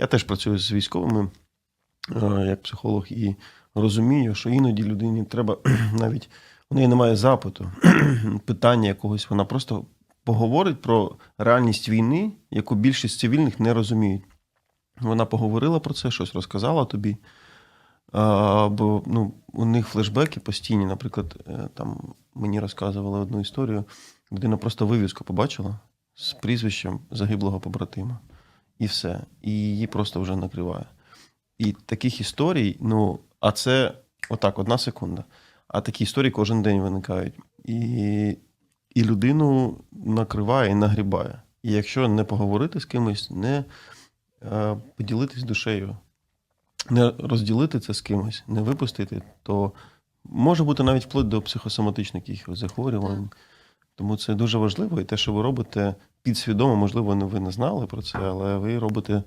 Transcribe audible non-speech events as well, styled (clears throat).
Я теж працюю з військовими е, як психолог і розумію, що іноді людині треба (clears throat) навіть у неї немає запиту, (clears throat) питання якогось. Вона просто поговорить про реальність війни, яку більшість цивільних не розуміють. Вона поговорила про це, щось розказала тобі. А, бо ну, у них флешбеки постійні. Наприклад, е, там мені розказували одну історію. Людина просто вивіску побачила з прізвищем загиблого побратима. І все. І її просто вже накриває. І таких історій, ну, а це отак, одна секунда. А такі історії кожен день виникають. І, і людину накриває і нагрібає. І якщо не поговорити з кимось, не е, поділитись душею, не розділити це з кимось, не випустити, то може бути навіть вплоть до психосоматичних якихось захворювань. Тому це дуже важливо. І те, що ви робите підсвідомо, можливо, не ви не знали про це, але ви робите